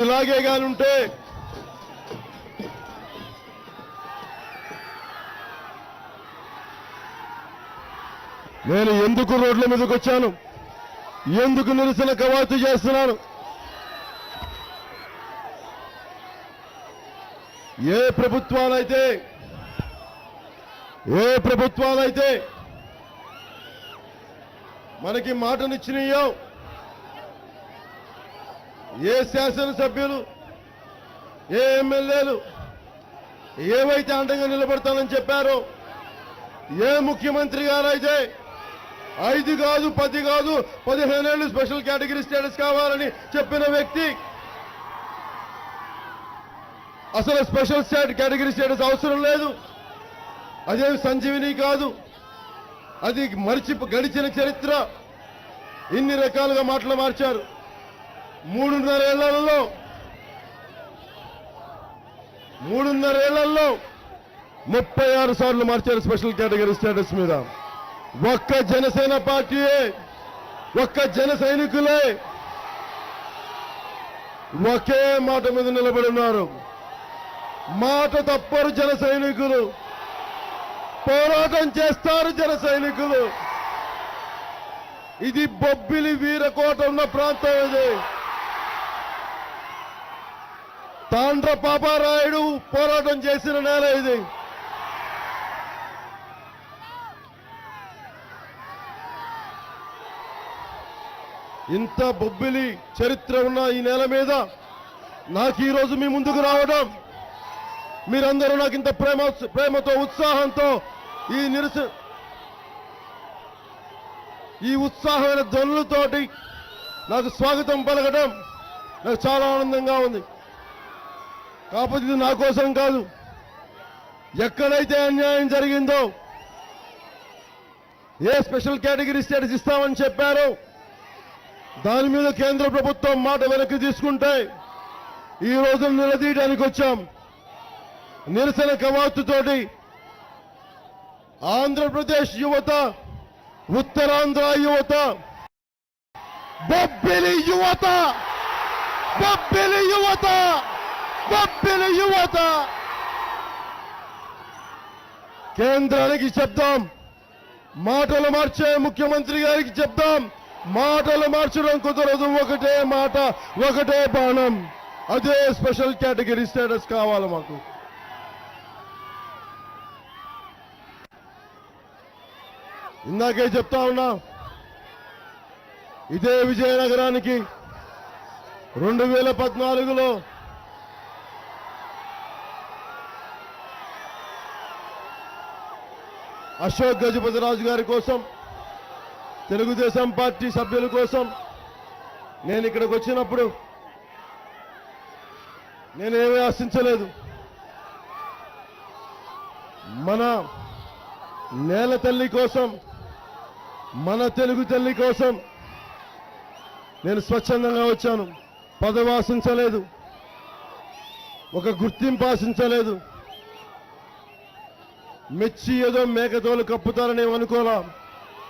ఇలాగే కానుంటే నేను ఎందుకు రోడ్ల మీదకి వచ్చాను? ఎందుకు నిరసన కవాతు చేస్తున్నాను? ఏ ప్రభుత్వాలైతే ఏ ప్రభుత్వాలైతే మనకి మాటనిచ్చినాయో ఏ శాసనసభ్యులు ఏ ఎమ్మెల్యేలు ఏవైతే అండగా నిలబడతానని చెప్పారో ఏ ముఖ్యమంత్రి గారైతే ఐదు కాదు పది కాదు పదిహేనేళ్ళు స్పెషల్ కేటగిరీ స్టేటస్ కావాలని చెప్పిన వ్యక్తి అసలు స్పెషల్ స్టేట్ కేటగిరీ స్టేటస్ అవసరం లేదు. అదేం సంజీవిని కాదు అది మరిచి గడిచిన చరిత్ర. ఇన్ని రకాలుగా మాటలు మార్చారు. మూడున్నర ఏళ్ళలో. మూడున్నర ఏళ్ళలో ముప్పై ఆరు సార్లు మార్చారు స్పెషల్ కేటగిరీ స్టేటస్ మీద. ఒక్క జనసేన పార్టీయే ఒక్క జన సైనికులే ఒకే మాట మీద నిలబడి ఉన్నారు. మాట తప్పరు జన సైనికులు. పోరాటం చేస్తారు జన సైనికులు. ఇది బొబ్బిలి వీరకోట ఉన్న ప్రాంతం ఇది. తాండ్ర పాపారాయుడు పోరాటం చేసిన నేల ఇది. ఇంత బొబ్బిలి చరిత్ర ఉన్న ఈ నేల మీద నాకు ఈరోజు మీ ముందుకు రావడం మీరందరూ నాకు ఇంత ప్రేమ ప్రేమతో ఉత్సాహంతో ఈ నిరస ఈ ఉత్సాహమైన ధ్వనులతోటి నాకు స్వాగతం పలకడం నాకు చాలా ఆనందంగా ఉంది. కాకపోతే ఇది నా కోసం కాదు. ఎక్కడైతే అన్యాయం జరిగిందో ఏ స్పెషల్ కేటగిరీ స్టేటస్ ఇస్తామని చెప్పారో దాని మీద కేంద్ర ప్రభుత్వం మాట వెనక్కి తీసుకుంటే ఈ రోజు నిలదీయడానికి వచ్చాం. నిరసన కవాతుతోటి ఆంధ్రప్రదేశ్ యువత ఉత్తరాంధ్ర యువత బొబ్బిలి యువత బొబ్బిలి యువత! బొబ్బిలి యువత. కేంద్రానికి చెప్దాం. మాటలు మార్చే ముఖ్యమంత్రి గారికి చెప్దాం. మాటలు మార్చడం కుదరదు. ఒకటే మాట ఒకటే బాణం. అదే స్పెషల్ కేటగిరీ స్టేటస్ కావాలి మాకు. ఇందాకే చెప్తా ఉన్నా. ఇదే విజయనగరానికి రెండు వేల పద్నాలుగులో అశోక్ గజపతిరాజు గారి కోసం తెలుగుదేశం పార్టీ సభ్యుల కోసం నేను ఇక్కడికి వచ్చినప్పుడు నేనేమీ ఆశించలేదు. మన నేల తల్లి కోసం మన తెలుగు తల్లి కోసం నేను స్వచ్ఛందంగా వచ్చాను. పదవి ఆశించలేదు. ఒక గుర్తింపు ఆశించలేదు. మెచ్చి ఏదో మేకతోలు కప్పుతారని అనుకోలా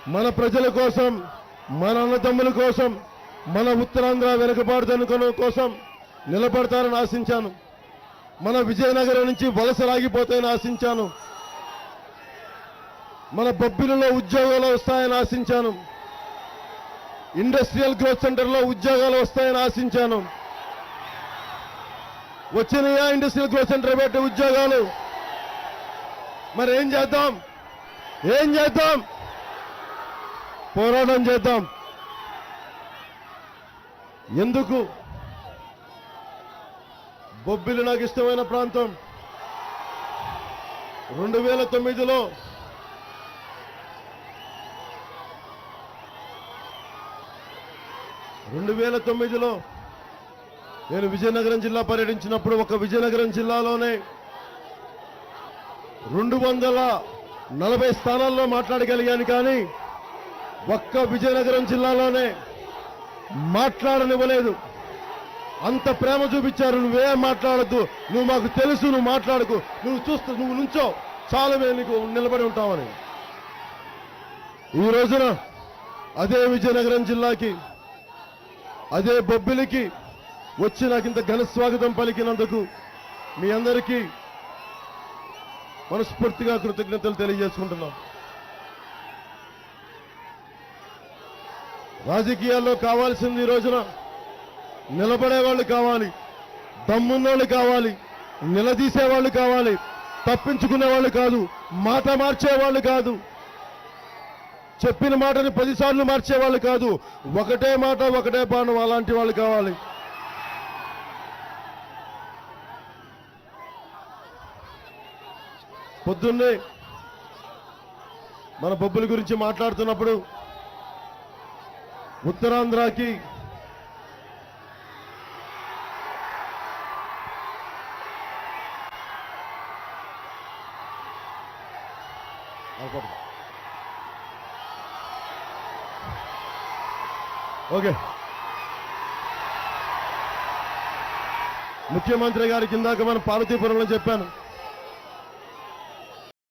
మన ప్రజల కోసం మన అన్నదమ్ముల కోసం మన ఉత్తరాంధ్ర వెనుకబాటుదనుకున్న కోసం నిలబడతారని ఆశించాను. మన విజయనగరం నుంచి వలస రాగిపోతాయని ఆశించాను. మన బొబ్బిలలో ఉద్యోగాలు వస్తాయని ఆశించాను. ఇండస్ట్రియల్ గ్రోత్ సెంటర్లో ఉద్యోగాలు వస్తాయని ఆశించాను. వచ్చినయా ఇండస్ట్రియల్ గ్రోత్ సెంటర్ పెట్టి ఉద్యోగాలు? మరి ఏం చేద్దాం? ఏం చేద్దాం? పోరాటం చేద్దాం. ఎందుకు? బొబ్బిలి నాకు ఇష్టమైన ప్రాంతం. రెండు వేల తొమ్మిదిలో రెండు వేల తొమ్మిదిలో నేను విజయనగరం జిల్లా పర్యటించినప్పుడు ఒక విజయనగరం జిల్లాలోనే రెండు వందల నలభై స్థానాల్లో మాట్లాడగలిగాను కానీ ఒక్క విజయనగరం జిల్లాలోనే మాట్లాడనివ్వలేదు. అంత ప్రేమ చూపించారు. నువ్వేం మాట్లాడద్దు. నువ్వు మాకు తెలుసు నువ్వు మాట్లాడకు. నువ్వు చూస్తూ నువ్వు నుంచో. చాలా మేము నీకు నిలబడి ఉంటామని ఈ రోజున అదే విజయనగరం జిల్లాకి అదే బొబ్బిలికి వచ్చి నాకు ఇంత ఘన స్వాగతం పలికినందుకు మీ అందరికీ మనస్ఫూర్తిగా కృతజ్ఞతలు తెలియజేసుకుంటున్నాం. రాజకీయాల్లో కావాల్సింది ఈ రోజున నిలబడే వాళ్ళు కావాలి దమ్మున్నోళ్ళు కావాలి నిలదీసే వాళ్ళు కావాలి తప్పించుకునే వాళ్ళు కాదు మాట మార్చే వాళ్ళు కాదు చెప్పిన మాటని పదిసార్లు మార్చే వాళ్ళు కాదు ఒకటే మాట ఒకటే బాణం అలాంటి వాళ్ళు కావాలి. పొద్దున్నే మన బొబ్బుల గురించి మాట్లాడుతున్నప్పుడు ఉత్తరాంధ్రకి ఓకే. ముఖ్యమంత్రి గారి కిందాక మనం పార్వతీపురంలో చెప్పాను.